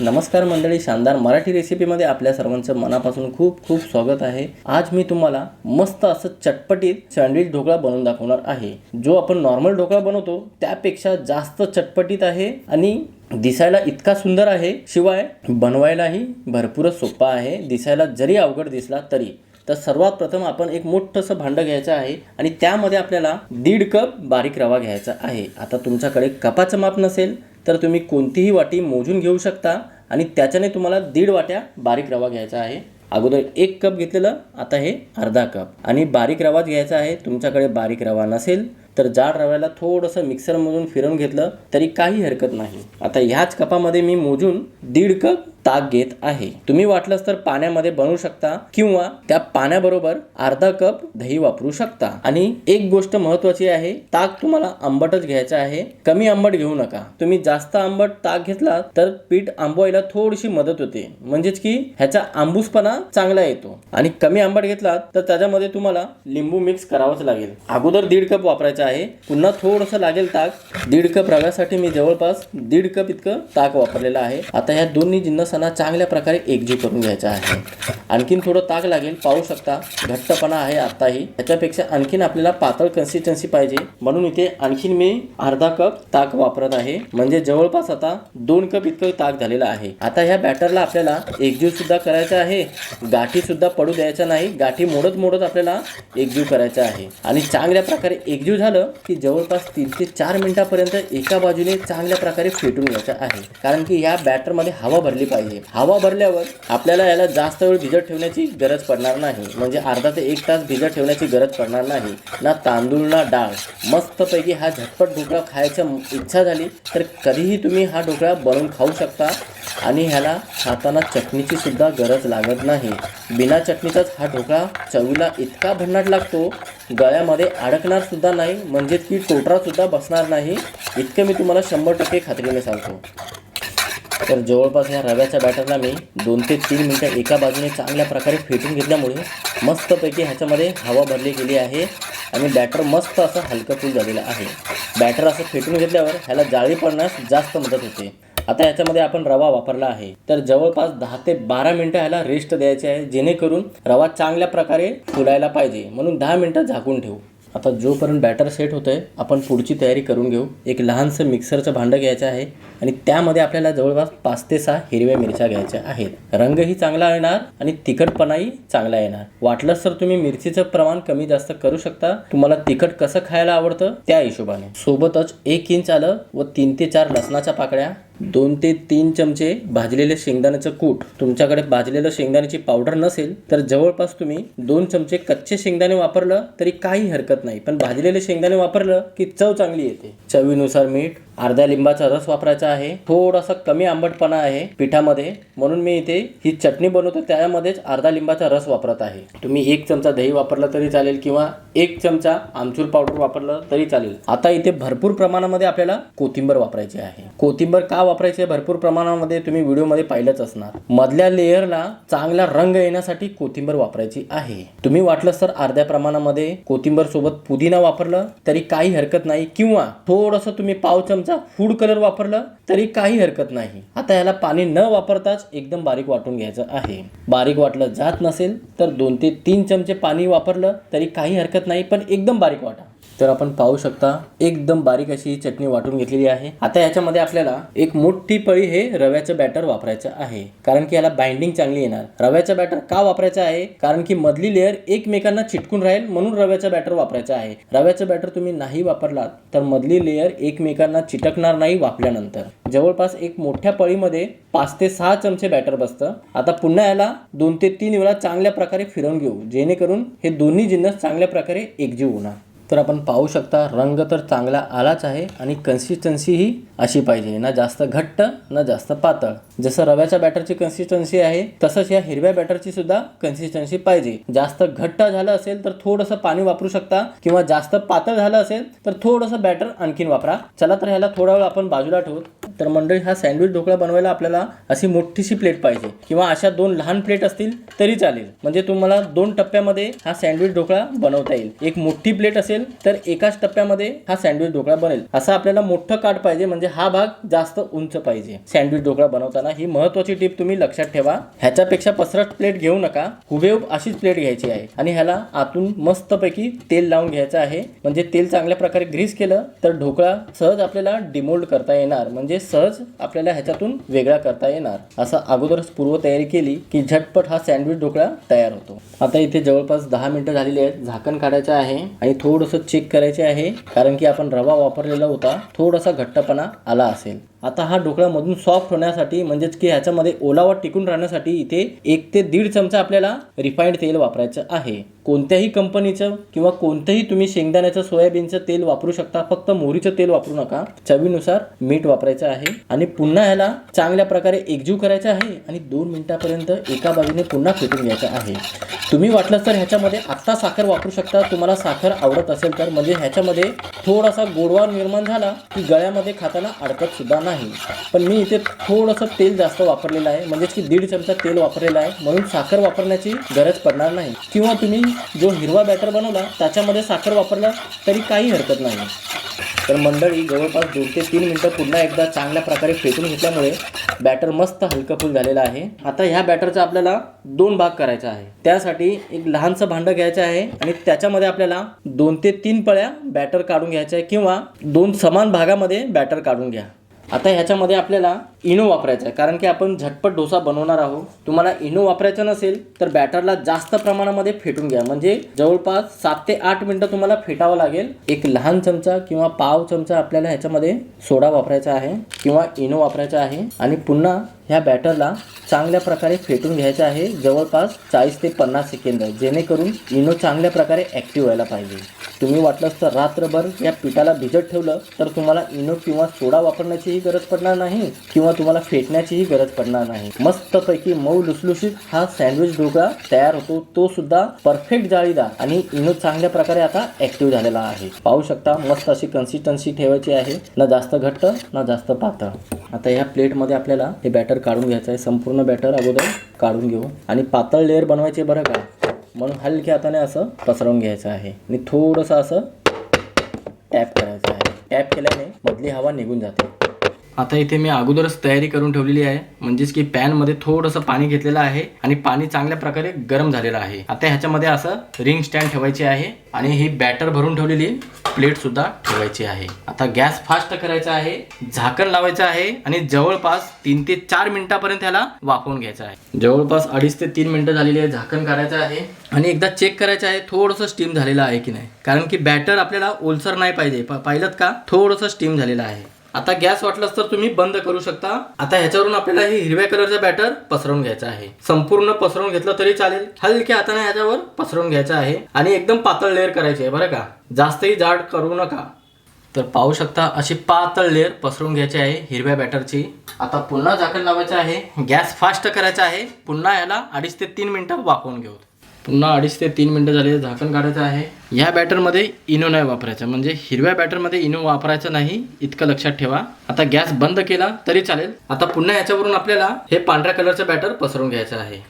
नमस्कार मंडळी शानदार मराठी रेसिपीमध्ये आपल्या सर्वांचं मनापासून खूप खूप स्वागत आहे. आज मी तुम्हाला मस्त असं चटपटीत सँडविच ढोकळा बनवून दाखवणार आहे. जो आपण नॉर्मल ढोकळा बनवतो त्यापेक्षा जास्त चटपटीत आहे आणि दिसायला इतका सुंदर आहे. शिवाय बनवायलाही भरपूरच सोपा आहे. दिसायला जरी अवघड दिसला तरी. तर सर्वात प्रथम आपण एक मोठंसं भांडं घ्यायचं आहे आणि त्यामध्ये आपल्याला दीड कप बारीक रवा घ्यायचा आहे. आता तुमच्याकडे कपाचं माप नसेल तर तुम्ही कोणतीही वाटी मोजून घेऊ शकता आणि त्याच्याने तुम्हाला दीड वाट्या बारीक रवा घ्यायचा आहे. अगोदर एक कप घेतलेलं आता हे अर्धा कप. आणि बारीक रवाच घ्यायचा आहे तुमच्याकडे बारीक रवा नसेल तर जाड रव्याला थोडंसं मिक्सरमधून फिरवून घेतलं तरी काही हरकत नाही. आता ह्याच कपामध्ये मी मोजून दीड कप ताक घेत आहे. तुम्ही वाटलंच तर पाण्यामध्ये बनवू शकता किंवा त्या पाण्याबरोबर अर्धा कप दही वापरू शकता. आणि एक गोष्ट महत्वाची आहे ताक तुम्हाला आंबटच घ्यायचं आहे. कमी आंबट घेऊ नका. तुम्ही जास्त आंबट ताक घेतला तर पीठ आंबवायला थोडीशी मदत होते. म्हणजेच की ह्याचा आंबूसपणा चांगला येतो. आणि कमी आंबट घेतला तर त्याच्यामध्ये तुम्हाला लिंबू मिक्स करावंच लागेल. अगोदर दीड कप वापरायचं आहे. पुन्हा थोडंसं लागेल ताक. दीड कप रव्यासाठी मी जवळपास दीड कप इतकं ताक वापरलेलं आहे. आता ह्या दोन्ही जिन्नस जिन्नसांना चांगल्या प्रकारे एकजीव करून घ्यायचा आहे. आणखीन थोडं ताक लागेल पाहू शकता. घट्टपणा आहे आत्ताही. त्याच्यापेक्षा आणखीन आपल्याला पातळ कन्सिस्टन्सी पाहिजे. म्हणून इथे आणखीन मी अर्धा कप ताक वापरत आहे. म्हणजे जवळपास आता दोन कप इतकं ताक झालेलं आहे. आता ह्या बॅटरला आपल्याला एकजीव सुद्धा करायचा आहे. गाठी सुद्धा पडू द्यायचा नाही. गाठी मोडत मोडत आपल्याला एकजीव करायचा आहे. आणि चांगल्या प्रकारे एकजीव झालं की जवळपास तीन ते चार मिनिटापर्यंत एका बाजूने चांगल्या प्रकारे फेटून घ्यायचं आहे. कारण की या बॅटरमध्ये हवा भरली पाहिजे. हवा भरल्यावर आपल्याला याला जास्त वेळ भिजत ठेवण्याची गरज पडणार नाही. म्हणजे अर्धा ते एक तास भिजत ठेवण्याची गरज पडणार नाही. ना तांदूळ ना डाळ. मस्तपैकी हा झटपट ढोकळा खायची इच्छा झाली तर कधीही तुम्ही हा ढोकळा बनवून खाऊ शकता आणि ह्याला खाताना चटणीची सुद्धा गरज लागत नाही. बिना चटणीचाच हा ढोकळा चवीला इतका भन्नाट लागतो गळ्यामध्ये अडकणार सुद्धा नाही म्हणजे की टोटरा सुद्धा बसणार नाही इतकं मी तुम्हाला शंभर टक्के खात्रीने सांगतो. तर जवळपास ह्या रव्याच्या बॅटरला मी दोन ते तीन मिनटं एका बाजूने चांगल्या प्रकारे फेटून घेतल्यामुळे मस्तपैकी ह्याच्यामध्ये हवा भरली गेली आहे आणि बॅटर मस्त असं हलकं फुल झालेलं आहे. बॅटर असं फेटून घेतल्यावर ह्याला जाळी पडण्यास जास्त मदत होते. आता ह्याच्यामध्ये आपण रवा वापरला आहे. तर जवळपास दहा ते बारा मिनटं ह्याला रेस्ट द्यायचे आहे जेणेकरून रवा चांगल्या प्रकारे फुलायला पाहिजे. म्हणून दहा मिनटं झाकून ठेवू. आता जोपर्यंत बॅटर सेट होतं आहे आपण पुढची तयारी करून घेऊ. एक लहानसं मिक्सरचं भांडं घ्यायचं आहे आणि त्यामध्ये आपल्याला जवळपास पाच ते सहा हिरव्या मिरच्या घ्यायच्या आहेत. रंगही चांगला येणार आणि तिखटपणाही चांगला येणार. वाटलंच तर तुम्ही मिरचीचं प्रमाण कमी जास्त करू शकता. तुम्हाला तिखट कसं खायला आवडतं त्या हिशोबाने. सोबतच एक इंच आलं व तीन ते चार लसणाच्या पाकळ्या दोन ते तीन चमचे भाजलेले शेंगदाण्याचं कूट. तुमच्याकडे भाजलेलं शेंगदाण्याची पावडर नसेल तर जवळपास तुम्ही दोन चमचे कच्चे शेंगदाणे वापरलं तरी काही हरकत नाही. पण भाजलेले शेंगदाणे वापरलं की चव चांगली येते. चवीनुसार मीठ अर्ध्या लिंबाचा रस वापरायचा आहे. थोडासा कमी आंबटपणा आहे पिठामध्ये. म्हणून मी इथे ही चटणी बनवतो. त्यामध्येच अर्धा लिंबाचा रस वापरत आहे. तुम्ही एक चमचा दही वापरला तरी चालेल किंवा एक चमचा आमचूर पावडर वापरलं तरी चालेल. आता इथे भरपूर प्रमाणामध्ये आपल्याला कोथिंबर वापरायची आहे. कोथिंबर का वापरायची आहे? भरपूर प्रमाणामध्ये तुम्ही व्हिडिओमध्ये पाहिलंच असणार. मधल्या लेअरला चांगला रंग येण्यासाठी कोथिंबर वापरायची आहे. तुम्ही वाटलंच तर अर्ध्या प्रमाणामध्ये कोथिंबर सोबत पुदिना वापरलं तरी काही हरकत नाही. किंवा थोडंसं तुम्ही पाव चमचा फूड कलर वापरलं तरी काही हरकत नाही. आता याला पाणी न वापरताच एकदम बारीक वाटून घ्यायचं आहे. बारीक वाटलं जात नसेल तर दोन ते तीन चमचे पाणी वापरलं तरी काही हरकत नाही पण एकदम बारीक वाटा. तर आपण पाहू शकता एकदम बारीक अशी ही चटणी वाटून घेतलेली आहे. आता याच्यामध्ये आपल्याला एक मोठी पळी हे रव्याचं बॅटर वापरायचं आहे. कारण की याला बाइंडिंग चांगली येणार. रव्याचं बॅटर का वापरायचं आहे? कारण की मधली लेअर एकमेकांना चिटकून राहील म्हणून रव्याचं बॅटर वापरायचं आहे. रव्याचं बॅटर तुम्ही नाही वापरलात तर मधली लेअर एकमेकांना चिटकणार नाही वापल्यानंतर जवळपास एक मोठ्या पळीमध्ये पाच ते सहा चमचे बॅटर बसतं. आता पुन्हा याला दोन ते तीन वेळा चांगल्या प्रकारे फिरवून घेऊ जेणेकरून हे दोन्ही जिन्नस चांगल्या प्रकारे एकजीव होणार. तर आपण पाहू शकता रंग तर चांगला आलाच आहे आणि कन्सिस्टन्सी ही अशी पाहिजे. ना जास्त घट्ट ना जास्त पातळ. जसं रव्याच्या बॅटरची कन्सिस्टन्सी आहे तसंच या हिरव्या बॅटरची सुद्धा कन्सिस्टन्सी पाहिजे. जास्त घट्ट झालं असेल तर थोडंसं पाणी वापरू शकता किंवा जास्त पातळ झालं असेल तर थोडंसं बॅटर आणखीन वापरा. चला तर ह्याला थोडा वेळ आपण बाजूला ठेवू. तर मंडळी हा सँडविच ढोकळा बनवायला आपल्याला अशी मोठीशी प्लेट पाहिजे. किंवा अशा दोन लहान प्लेट असतील तरी चालेल. म्हणजे तुम्हाला दोन टप्प्यामध्ये हा सँडविच ढोकळा बनवता येईल. एक मोठी प्लेट असेल तर एकाच टप्प्यामध्ये हा सँडविच ढोकळा बनेल. असा आपल्याला मोठं काठ पाहिजे म्हणजे हा भाग जास्त उंच पाहिजे. सँडविच ढोकळा बनवताना ही महत्वाची टीप तुम्ही लक्षात ठेवा. ह्याच्यापेक्षा पसरट प्लेट घेऊ नका. हुबेहूब अशीच प्लेट घ्यायची आहे. आणि ह्याला आतून मस्तपैकी तेल लावून घ्यायचं आहे. म्हणजे तेल चांगल्या प्रकारे ग्रीस केलं तर ढोकळा सहज आपल्याला डिमोल्ड करता येणार. म्हणजे सहज आपल्याला ह्याच्यातून वेगळा करता येणार. असं अगोदरच पूर्वतयारी केली की झटपट हा सँडविच ढोकळा तयार होतो. आता इथे जवळपास दहा मिनिटं झालेली आहेत. झाकण काढायचं आहे आणि थोडंसं चेक करायचे आहे. कारण की आपण रवा वापरलेला होता. थोडासा घट्टपणा आला असेल. आता हा ढोकळा मधून सॉफ्ट होण्यासाठी म्हणजेच की ह्याच्यामध्ये ओलावा टिकून राहण्यासाठी इथे एक ते दीड चमचा आपल्याला रिफाईंड तेल वापरायचं आहे. कोणत्याही कंपनीचं किंवा कोणतंही तुम्ही शेंगदाण्याचं सोयाबीनचं तेल वापरू शकता. फक्त मोहरीचं तेल वापरू नका. चवीनुसार मीठ वापरायचं आहे. आणि पुन्हा ह्याला चांगल्या प्रकारे एकजीव करायचं आहे आणि दोन मिनिटापर्यंत एका बाजूने पुन्हा फेटून घ्यायचं आहे. तुम्ही वाटलं तर ह्याच्यामध्ये आत्ता साखर वापरू शकता. तुम्हाला साखर आवडत असेल तर म्हणजे ह्याच्यामध्ये थोडासा गोडवा निर्माण झाला की गळ्यामध्ये खाताना अडकत सुद्धा नाही. नाही. पण मी इथे थोडंसं तेल जास्त वापरलेलं आहे. म्हणजेच की दीड चमचा तेल वापरलेला आहे. म्हणून साखर वापरण्याची गरज पडणार नाही. किंवा तुम्ही जो हिरवा बॅटर बनवला त्याच्यामध्ये साखर वापरला तरी काही हरकत नाही. तर मंडळी जवळपास दोन ते तीन मिनटं पुन्हा एकदा चांगल्या प्रकारे फेटून घेतल्यामुळे बॅटर मस्त हलकफुल झालेलं आहे. आता ह्या बॅटरचा आपल्याला दोन भाग करायचा आहे. त्यासाठी एक लहानसं भांडं घ्यायचं आहे आणि त्याच्यामध्ये आपल्याला दोन ते तीन पळ्या बॅटर काढून घ्यायचं आहे किंवा दोन समान भागामध्ये बॅटर काढून घ्या. आता ह्याच्यामध्ये आपल्याला इनो वापरायचा आहे. कारण की आपण झटपट डोसा बनवणार आहोत. तुम्हाला इनो वापरायचा नसेल तर बॅटरला जास्त प्रमाणामध्ये फेटून घ्या. म्हणजे जवळपास सात ते आठ मिनटं तुम्हाला फेटावं लागेल. एक लहान चमचा किंवा पाव चमचा आपल्याला ह्याच्यामध्ये सोडा वापरायचा आहे किंवा इनो वापरायचा आहे. आणि पुन्हा ह्या बॅटरला चांगल्या प्रकारे फेटून घ्यायचं आहे. जवळपास चाळीस ते पन्नास सेकंद. जेणेकरून इनो चांगल्या प्रकारे ॲक्टिव्ह व्हायला पाहिजे. तुम्ही वाटलंच तर रात्रभर या पिठाला भिजत ठेवलं तर तुम्हाला इनो किंवा सोडा वापरण्याचीही गरज पडणार नाही किंवा तुम्हाला फेटण्याचीही गरज पडणार नाही. मस्तपैकी मऊ लुसलुशीत हा सँडविच ढोकळा तयार होतो. तो सुद्धा परफेक्ट जाळीदार आणि इनो चांगल्या प्रकारे आता ॲक्टिव्ह झालेला आहे. पाहू शकता मस्त अशी कन्सिस्टन्सी ठेवायची आहे. ना जास्त घट्ट ना जास्त पातळ. आता ह्या प्लेटमध्ये आपल्याला हे बॅटर काढून घ्यायचं आहे. संपूर्ण बॅटर अगोदर काढून घेऊ. आणि पातळ लेअर बनवायचे बरं का? म्हणून हलक्या हाताने असं पसरवून घ्यायचं आहे. आणि थोडंसं असं टॅप करायचं आहे. टॅप केल्याने मधली हवा निघून जाते. आता इथे मी अगोदरच तयारी करून ठेवलेली आहे. म्हणजेच की पॅनमध्ये थोडंसं पाणी घेतलेलं आहे आणि पाणी चांगल्या प्रकारे गरम झालेलं आहे. आता ह्याच्यामध्ये असं रिंग स्टँड ठेवायची आहे आणि ही बॅटर भरून ठेवलेली प्लेट सुद्धा ठेवायची आहे. आता गॅस फास्ट करायचा आहे झाकण लावायचं आहे आणि जवळपास तीन ते चार मिनिटापर्यंत ह्याला वाफवून घ्यायचं आहे. जवळपास अडीच ते तीन मिनिटं झालेली आहे झाकण करायचं आहे आणि एकदा चेक करायचं आहे थोडंसं स्टीम झालेलं आहे की नाही? कारण की बॅटर आपल्याला ओलसर नाही पाहिजे. प- पाहिलं का? थोडंसं स्टीम झालेलं आहे. आता गॅस वाटलंच तर तुम्ही बंद करू शकता. आता ह्याच्यावरून आपल्याला हे हिरव्या कलरचा बॅटर पसरवून घ्यायचा आहे. संपूर्ण पसरवून घेतलं तरी चालेल. हलक्या हाताने ह्याच्यावर पसरवून घ्यायचा आहे आणि एकदम पातळ लेअर करायची आहे बरं का? जास्तही जाड करू नका. तर पाहू शकता अशी पातळ लेअर पसरवून घ्यायची आहे हिरव्या बॅटरची आता पुन्हा झाकण लावायचं आहे. गॅस फास्ट करायचा आहे. पुन्हा याला अडीच ते तीन मिनिटं वाफवून घेऊ. पुन्हा अडीच ते तीन मिनटं झाले झाकण काढायचं आहे. या बॅटरमध्ये इनो नाही वापरायचं. म्हणजे हिरव्या बॅटरमध्ये इनो वापरायचं नाही इतकं लक्षात ठेवा. आता गॅस बंद केला तरी चालेल. आता पुन्हा याच्यावरून आपल्याला हे पांढऱ्या कलरचं बॅटर पसरवून घ्यायचं आहे.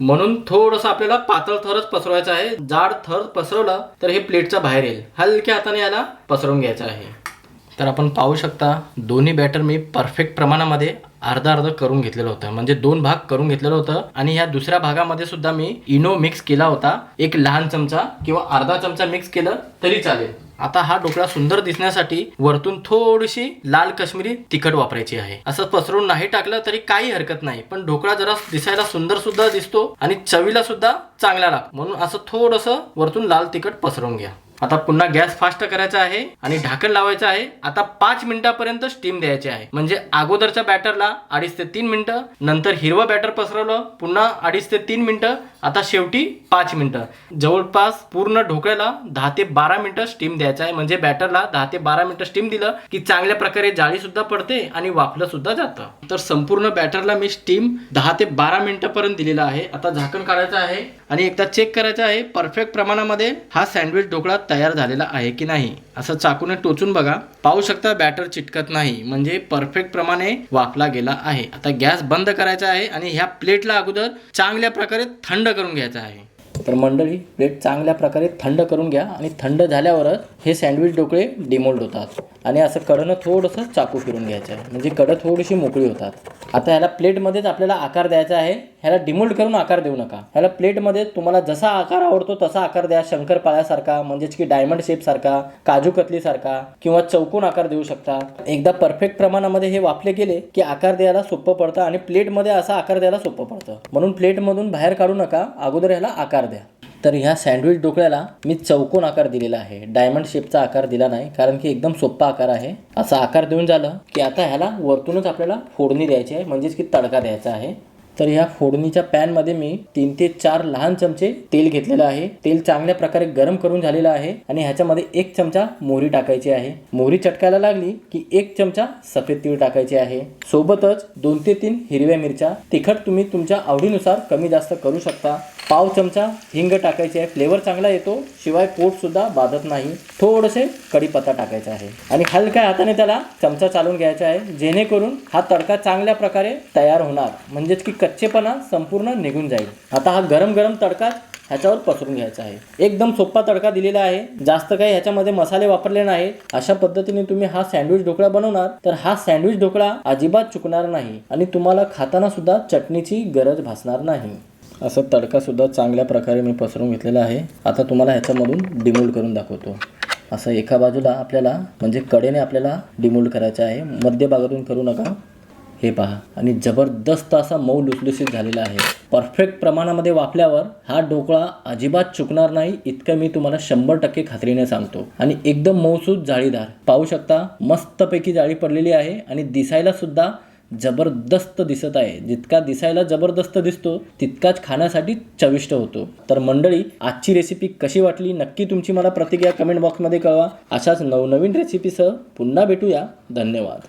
म्हणून थोडंसं आपल्याला पातळ थरच पसरवायचं आहे. जाड थर पसरवलं तर हे प्लेटच्या बाहेर येईल. हलक्या हाताने याला पसरवून घ्यायचं आहे. तर आपण पाहू शकता दोन्ही बॅटर मी परफेक्ट प्रमाणामध्ये अर्धा अर्ध करून घेतलेलं होतं. म्हणजे दोन भाग करून घेतलेलं होतं. आणि ह्या दुसऱ्या भागामध्ये सुद्धा मी इनो मिक्स केला होता. एक लहान चमचा किंवा अर्धा चमचा मिक्स केलं तरी चालेल. आता हा ढोकळा सुंदर दिसण्यासाठी वरतून थोडीशी लाल काश्मीरी तिखट वापरायची आहे. असं पसरून नाही टाकलं तरी काही हरकत नाही. पण ढोकळा जरा दिसायला सुंदर सुद्धा दिसतो आणि चवीला सुद्धा चांगला लाग म्हणून असं थोडंसं वरतून लाल तिखट पसरवून घ्या. आता पुन्हा गॅस फास्ट करायचा आहे आणि ढाकण लावायचं आहे. आता पाच मिनिटापर्यंत स्टीम द्यायची आहे. म्हणजे अगोदरच्या बॅटरला अडीच ते तीन मिनिटं नंतर हिरवं बॅटर पसरवलं पुन्हा अडीच ते तीन मिनिटं आता शेवटी पाच मिनिटं. जवळपास पूर्ण ढोकळ्याला दहा ते बारा मिनिटं स्टीम द्यायचं आहे. म्हणजे बॅटरला दहा ते बारा मिनिटं स्टीम दिलं की चांगल्या प्रकारे जाळी सुद्धा पडते आणि वाफलं सुद्धा जातं. तर संपूर्ण बॅटरला मी स्टीम दहा ते बारा मिनिटापर्यंत दिलेला आहे. आता झाकण काढायचं आहे आणि एकदा चेक करायचं आहे. परफेक्ट प्रमाणामध्ये हा सँडविच ढोकळा तयार झालेला आहे की नाही? असं चाकूने टोचून बघा. पाहू शकता बॅटर चिटकत नाही. म्हणजे परफेक्ट प्रमाणे वाफला गेला आहे. आता गॅस बंद करायचा आहे आणि ह्या प्लेटला अगोदर चांगल्या प्रकारे थंड करून घ्यायचा आहे. तर मंडळी प्लेट चांगल्या प्रकारे थंड करून घ्या आणि थंड झाल्यावरच हे सँडविच ढोकळे डिमोल्ड होतात. आणि असं कडनं थोडंसं चाकू फिरून घ्यायचं आहे. म्हणजे कडं थोडीशी मोकळी होतात. आता ह्याला प्लेटमध्येच आपल्याला आकार द्यायचा आहे. ह्याला डिमोल्ड करून आकार देऊ नका. ह्याला प्लेटमध्ये तुम्हाला जसा आकार आवडतो तसा आकार द्या. शंकरपाळ्यासारखा म्हणजेच की डायमंड शेपसारखा काजू कतलीसारखा किंवा चौकोन आकार देऊ शकता. एकदा परफेक्ट प्रमाणामध्ये हे वापले गेले की आकार द्यायला सोपं पडतं आणि प्लेटमध्ये असा आकार द्यायला सोपं पडतं. म्हणून प्लेटमधून बाहेर काढू नका. अगोदर ह्याला आकार द्या. तर ह्या सँडविच ढोकळ्याला मी चौकोन आकार दिलेला आहे. डायमंड शेपचा आकार दिला नाही कारण की एकदम सोपा आकार आहे. असा आकार देऊन झालं की आता ह्याला वरतूनच आपल्याला फोडणी द्यायची आहे म्हणजेच की तडका द्यायचा आहे. तर ह्या फोडणीच्या पॅनमध्ये मी तीन ते चार लहान चमचे तेल घेतलेलं आहे. तेल चांगल्या प्रकारे गरम करून झालेलं आहे आणि ह्याच्यामध्ये एक चमचा मोहरी टाकायची आहे. मोहरी चटकायला लागली की एक चमचा सफेद तीळ टाकायचे आहे. सोबतच दोन ते तीन हिरव्या मिरच्या. तिखट तुम्ही तुमच्या आवडीनुसार कमी जास्त करू शकता. पाव चमचा हिंग टाकायची आहे. फ्लेवर चांगला येतो. शिवाय पोट सुद्धा बाधत नाही. थोडेसे कढीपत्ता टाकायचा आहे. आणि हलक्या हाताने त्याला चमचा चालून घ्यायचा आहे. जेणेकरून हा तडका चांगल्या प्रकारे तयार होणार. म्हणजेच की कच्चेपणा संपूर्ण निघून जाईल. आता हा गरम गरम तडका ह्याच्यावर पसरून घ्यायचा आहे. एकदम सोपा तडका दिलेला आहे. जास्त काही ह्याच्यामध्ये मसाले वापरले नाही अशा पद्धतीने तुम्ही हा सँडविच ढोकळा बनवणार तर हा सँडविच ढोकळा अजिबात चुकणार नाही आणि तुम्हाला खाताना सुद्धा चटणीची गरज भासणार नाही. असं तडका सुद्धा चांगल्या प्रकारे मी पसरून घेतलेला आहे. आता तुम्हाला ह्याच्यामधून डिमोल्ड करून दाखवतो. असं एका बाजूला आपल्याला म्हणजे कडेने आपल्याला डिमोल्ड करायचं आहे. मध्यभागातून करू नका. हे पहा. आणि जबरदस्त असा मऊ लुसलुसीत झालेला आहे. परफेक्ट प्रमाणामध्ये वापल्यावर हा ढोकळा अजिबात चुकणार नाही इतकं मी तुम्हाला शंभर टक्के खात्रीने सांगतो. आणि एकदम मऊसूद जाळीदार. पाहू शकता मस्तपैकी जाळी पडलेली आहे आणि दिसायला सुद्धा जबरदस्त दिसत आहे. जितका दिसायला जबरदस्त दिसतो तितकाच खाण्यासाठी चविष्ट होतो. तर मंडळी आजची रेसिपी कशी वाटली? नक्की तुमची मला प्रतिक्रिया कमेंट बॉक्समध्ये कळवा. अशाच नवनवीन रेसिपीसह पुन्हा भेटूया. धन्यवाद.